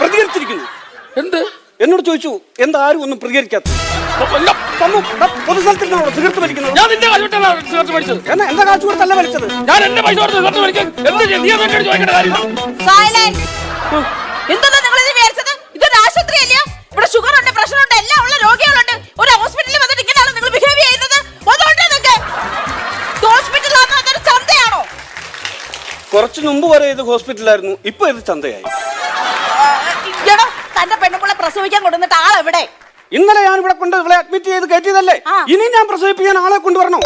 പ്രതികരിച്ചിരിക്കുന്നു. എന്ത്? എന്നോട് ചോദിച്ചു എന്താ ആരും ഒന്നും പ്രതികരിക്കാത്ത സിഗരറ്റ് വലിക്കുന്നത് ഞാൻ നിന്റെ സിഗരറ്റ് എന്നാ എന്റെ കാശ് കൊടുത്തല്ല വലിച്ചത് ഞാൻ എന്റെ പൈസ കൊടുത്ത് സിഗരറ്റ് മേടിക്കാൻ എന്ത് ചെയ്യും? നീ എന്നോട് ചോദിക്കേണ്ട കാര്യം? സൈലൻസ് എന്താ നിങ്ങൾ ഇത് വിചാരിച്ചത്? ഇതൊരു ആശുപത്രിയല്ല ഇവിടെ ഷുഗർ ഉണ്ട് എല്ലാം ഉള്ള രോഗികളുണ്ട്. ഒരു ഹോസ്പിറ്റലിൽ വന്നിട്ട് ഇങ്ങനെയാണ് നിങ്ങൾ ബിഹേവ് ചെയ്യുന്നത്? അതുകൊണ്ട് നിങ്ങൾക്ക് ഹോസ്പിറ്റലാണോ അതൊരു ചന്തയാണോ? കുറച്ച് മുമ്പ് വരെ ഇത് ഹോസ്പിറ്റലായിരുന്നു ഇപ്പൊ ഇത് ചന്തയായി. തന്റെ പെണ്ണുപിള്ള പ്രസവിക്കാൻ കൊടുത്തിട്ട് ആളെവിടെ? ഇന്നലെ ഞാൻ ഇവിടെ കൊണ്ട് ഇവിടെ അഡ്മിറ്റ് ചെയ്ത് കയറ്റിയതല്ലേ? ഇനി ഞാൻ പ്രസവിപ്പിക്കാൻ ആളെ കൊണ്ടുവരണോ.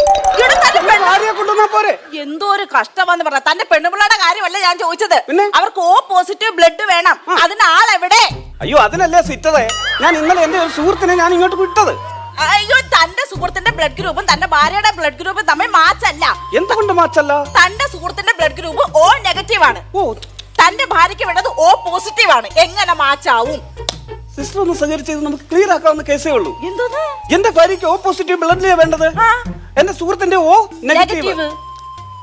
കൊണ്ടുവന്നാ പോരെ? എന്തോ ഒരു കഷ്ടം കഷ്ടമാന്ന് പറഞ്ഞ. തന്റെ പെണ്ണുപിള്ളയുടെ കാര്യമല്ല ഞാൻ ചോദിച്ചത്? അവർക്ക് ഓ പോസിറ്റീവ് ബ്ലഡ് വേണം അതിന് ആളെവിടെ? അയ്യോ അതിനല്ലേ സിറ്റത്? ഞാൻ ഇന്നലെ എന്റെ ഒരു സുഹൃത്തിനെ ഞാൻ ഇങ്ങോട്ട് വിട്ടത്. അയ്യോ തന്റെ സുഹൃത്തിന്റെ ബ്ലഡ് ഗ്രൂപ്പും തന്റെ ഭാര്യയുടെ ബ്ലഡ് ഗ്രൂപ്പും തമ്മിൽ മാച്ചല്ല. എന്തുകൊണ്ട് മാച്ചല്ല? തന്റെ സുഹൃത്തിന്റെ ബ്ലഡ് ഗ്രൂപ്പ് ഓ നെഗറ്റീവ് ആണ്. ഓ തന്റെ ഭാര്യയ്ക്ക് വേണ്ടത് ഓ പോസിറ്റീവ് ആണ്. എങ്ങനെ മാച്ചാവും സിസ്റ്റർ ഒന്ന് സഹകരിച്ച് ഇത് നമുക്ക് ക്ലിയർ ആക്കാവുന്ന കേസേ ഉള്ളൂ എന്തോന്ന്? എന്റെ ഭാര്യയ്ക്ക് ഓ പോസിറ്റീവ് ബ്ലഡിലെയാ വേണ്ടത്? എന്റെ സുഹൃത്തിന്റെ ഓ നെഗറ്റീവ്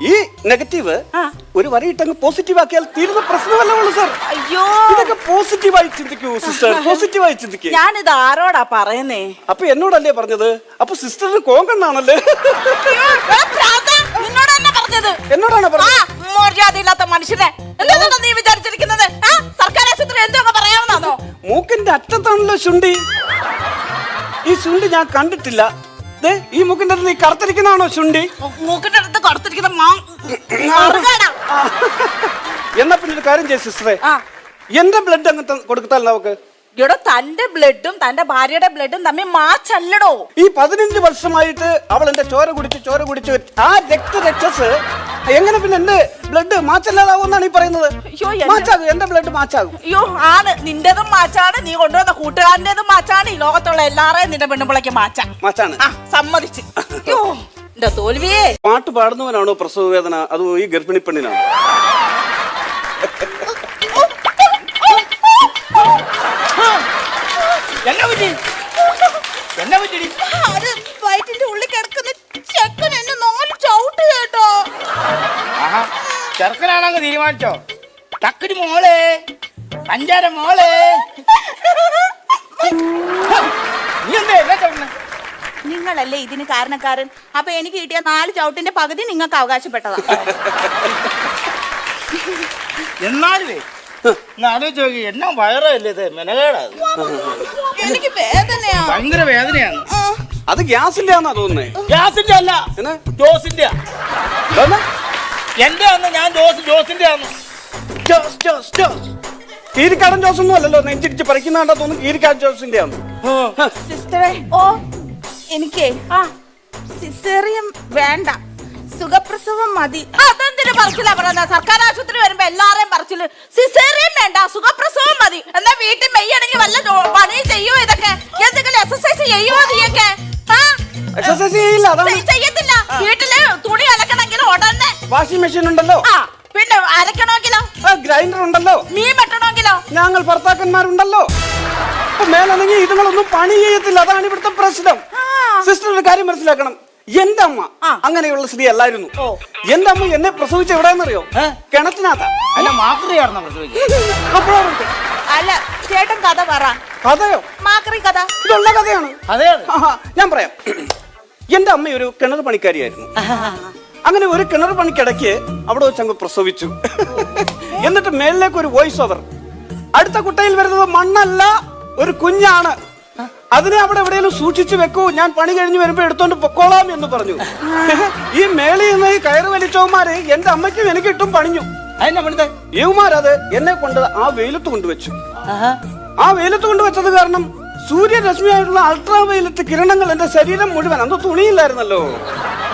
ഈ നെഗറ്റീവ്. ഒരു വരയിട്ടങ്ങ് പോസിറ്റീവ് ആക്കിയാൽ തീരുന്ന പ്രശ്നമല്ല ഉള്ളൂ സാർ അയ്യോ. ഇതൊക്കെ പോസിറ്റീവായി ചിന്തിക്കൂ സിസ്റ്റർ പോസിറ്റീവായി ചിന്തിക്കൂ. ഞാനിത് ആരോടാ പറയുന്നേ? അപ്പൊ എന്നോടല്ലേ പറഞ്ഞത്? അപ്പൊ സിസ്റ്ററിന് കോങ്കണ്ണാണല്ലേ? പറഞ്ഞത്? എന്നോടാണ് മര്യാദയില്ലാത്ത മനുഷ്യനെ. എന്താണ് നീ വിചാരിച്ചിരിക്കുന്നത്? സർക്കാർ ആശുപത്രി എന്തൊക്കെ പറയാവുന്നോ മൂക്കിന്റെ അറ്റത്താണല്ലോ ശുണ്ടി. ഈ ശുണ്ടി ഞാൻ കണ്ടിട്ടില്ല. ഈ മൂക്കിന്റെ അടുത്ത് നീ കറുത്തിരിക്കുന്നതാണോ ശുണ്ടി? മൂക്കിന്റെ അടുത്ത് കറുത്തിരിക്കുന്ന. എന്നാ പിന്നെ ഒരു കാര്യം ചെയ്യ സിസ്റ്ററെ. എന്റെ ബ്ലഡ് അങ്ങ് കൊടുത്താൽ നമുക്ക് എടോ തന്റെ ബ്ലഡും തന്റെ ഭാര്യയുടെ ബ്ലഡും തമ്മിൽ മാച്ചല്ലടോ. ഈ പതിനഞ്ച് വർഷമായിട്ട് അവൾ എന്റെ ചോര കുടിച്ച് ചോര കുടിച്ച് ആ രക്ത രക്തരക്ഷസ് എങ്ങനെ പിന്നെ എന്റെ ബ്ലഡ് മാച്ചല്ലാതാവുമെന്നാണ് ഈ പറയുന്നത്? മാച്ചാകും എന്റെ ബ്ലഡ് മാച്ചാകും. അയ്യോ ആണ്. നിന്റേതും മാച്ചാണ് നീ കൊണ്ടുവന്ന കൂട്ടുകാരന്റെതും മാച്ചാണ് ഈ ലോകത്തുള്ള എല്ലാരെയും നിന്റെ പെണ്ണുപിളയ്ക്ക് മാച്ചാ. മാച്ചാണ്. ആ സമ്മതിച്ച്. അയ്യോ എന്റെ തോൽവിയേ. പാട്ട് പാടുന്നവനാണോ പ്രസവ വേദന അതോ ഈ ഗർഭിണി പെണ്ണിനാണോ? എന്നെ പറ്റി? എന്നെ പറ്റി അത് വയറ്റിന്റെ ഉള്ളിൽ കിടക്കുന്ന ചെക്കൻ എന്നെ നാല് ചവിട്ട് കേട്ടോ. ആഹാ ചെറുക്കനാണങ്ങ് തീരുമാനിച്ചോ? തക്കടി മോളെ പഞ്ചാര മോളെ. നീ എന്താ എന്നെ ചവിട്ടുന്നെ? നിങ്ങളല്ലേ ഇതിന് കാരണക്കാരൻ? അപ്പൊ എനിക്ക് കിട്ടിയ നാല് ചവിട്ടിന്റെ പകുതി നിങ്ങൾക്ക് അവകാശപ്പെട്ടതാണ് എന്നാലുവേ ഒന്ന് ആലോചിച്ച് നോക്കി എന്നാ വയറല്ലേ ഇത്? മെനകേടാ ഇത്. എനിക്ക് വേദനയാ. ഭയങ്കര വേദനയാണ്. അത് ഗ്യാസിന്റെ ആണെന്നാ തോന്നുന്നേ. ഗ്യാസിന്റെ അല്ല എന്നാ? ജോസിന്റെ ഇതെന്നാ? എന്റെ അന്ന് ഞാൻ ജോസ് ജോസിന്റെ ആന്ന്. ജോസ്, ജോസ്, ജോസ്. കീരിക്കാടൻ ജോസ് ഒന്നും അല്ലല്ലോ നെഞ്ചിടിച്ച് പറിക്കുന്നാണ്ടാ തോന്നുന്നു കീരിക്കാടൻ ജോസിന്റെ ആണ് സിസ്റ്ററെ ഓ എനിക്കേ ആ സിസേറിയം വേണ്ട. സുഖപ്രസവം മതി. അതെന്തിനു പറച്ചില്ല പറയുന്നത് സർക്കാർ ആശുപത്രി വരുമ്പോ എല്ലാരെയും പറച്ചിൽ സിസേറിയം വേണ്ട സുഖപ്രസവം മതി. എന്നാ വീട്ടിൽ മെയ്യണെങ്കിൽ വല്ല പണി ചെയ്യുമോ ഇതൊക്കെ? എന്തെങ്കിലും എക്സസൈസ് ചെയ്യുമോ നീയൊക്കെ? എക്സസൈസ് ചെയ്യില്ല ചെയ്യത്തില്ല. വീട്ടിൽ തുണി അലക്കണമെങ്കിൽ ഉടനെ? വാഷിംഗ് മെഷീൻ ഉണ്ടല്ലോ. പിന്നെ അലക്കണമെങ്കിലോ? ഗ്രൈൻഡർ ഉണ്ടല്ലോ. മീൻ വെട്ടണമെങ്കിലോ? ഞങ്ങൾ ഭർത്താക്കന്മാരുണ്ടല്ലോ. മേലാണെങ്കിൽ ഇതുങ്ങളൊന്നും പണി ചെയ്യത്തില്ല അതാണ് ഇവിടുത്തെ പ്രശ്നം. സിസ്റ്റർ ഒരു കാര്യം മനസ്സിലാക്കണം. എന്റെ അമ്മ അങ്ങനെയുള്ള സ്ത്രീ അല്ലായിരുന്നു. എന്റെ അമ്മ എന്നെ പ്രസവിച്ച എവിടെയെന്നറിയോ? കിണറ്റിനകത്ത. അല്ല ചേട്ടൻ കഥ പറ. കഥയോ? മാക്രി കഥ. ഇതുള്ള കഥയാണ്. അതെ അതെ. ഞാൻ പറയാം. എന്റെ അമ്മ ഒരു കിണർ പണിക്കാരിയായിരുന്നു. അങ്ങനെ ഒരു കിണർ പണിക്കിടയ്ക്ക് അവിടെ വെച്ച് അങ്ങ് പ്രസവിച്ചു. എന്നിട്ട് മേലിലേക്ക് ഒരു വോയിസ് ഓവർ അടുത്ത കുട്ടയിൽ വരുന്നത് മണ്ണല്ല ഒരു കുഞ്ഞാണ്. അതിനെ അവിടെ എവിടെയെങ്കിലും സൂക്ഷിച്ചു വെക്കൂ. ഞാൻ പണി കഴിഞ്ഞ് വരുമ്പോ എടുത്തോണ്ട് പൊക്കോളാം എന്ന് പറഞ്ഞു. ഈ മേളിൽ നിന്ന് ഈ കയറ് വലിച്ചവന്മാര് എന്റെ അമ്മയ്ക്കും എനിക്കിട്ടും പണിഞ്ഞു. യുവമാരത് എന്നെ കൊണ്ട് ആ വെയിലത്ത് കൊണ്ടുവച്ചു. ആ വെയിലത്ത് കൊണ്ടുവച്ചത് കാരണം സൂര്യരശ്മിയായിട്ടുള്ള അൾട്രാ വയലറ്റ് കിരണങ്ങൾ എന്റെ ശരീരം മുഴുവൻ അന്ന് തുണിയില്ലായിരുന്നല്ലോ.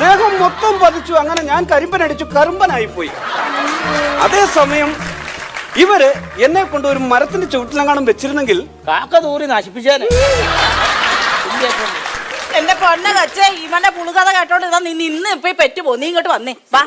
ദേഹം മൊത്തം പതിച്ചു അങ്ങനെ ഞാൻ കരിമ്പനടിച്ചു കറുമ്പനായി പോയി അതേസമയം ഇവർ എന്നെ കൊണ്ട് ഒരു മരത്തിന്റെ ചുവട്ടിലെങ്ങാനും വെച്ചിരുന്നെങ്കിൽ കാക്ക തൂറി നശിപ്പിച്ചാൽ എന്റെ പൊണ്ണ കച്ചേ ഇവന്റെ പുളുകഥ കേട്ടോണ്ട് ഇതാ നീ നിന്ന് ഇപ്പൊ പെറ്റുപോ പോ. നീ ഇങ്ങോട്ട് വന്നേ. വാ.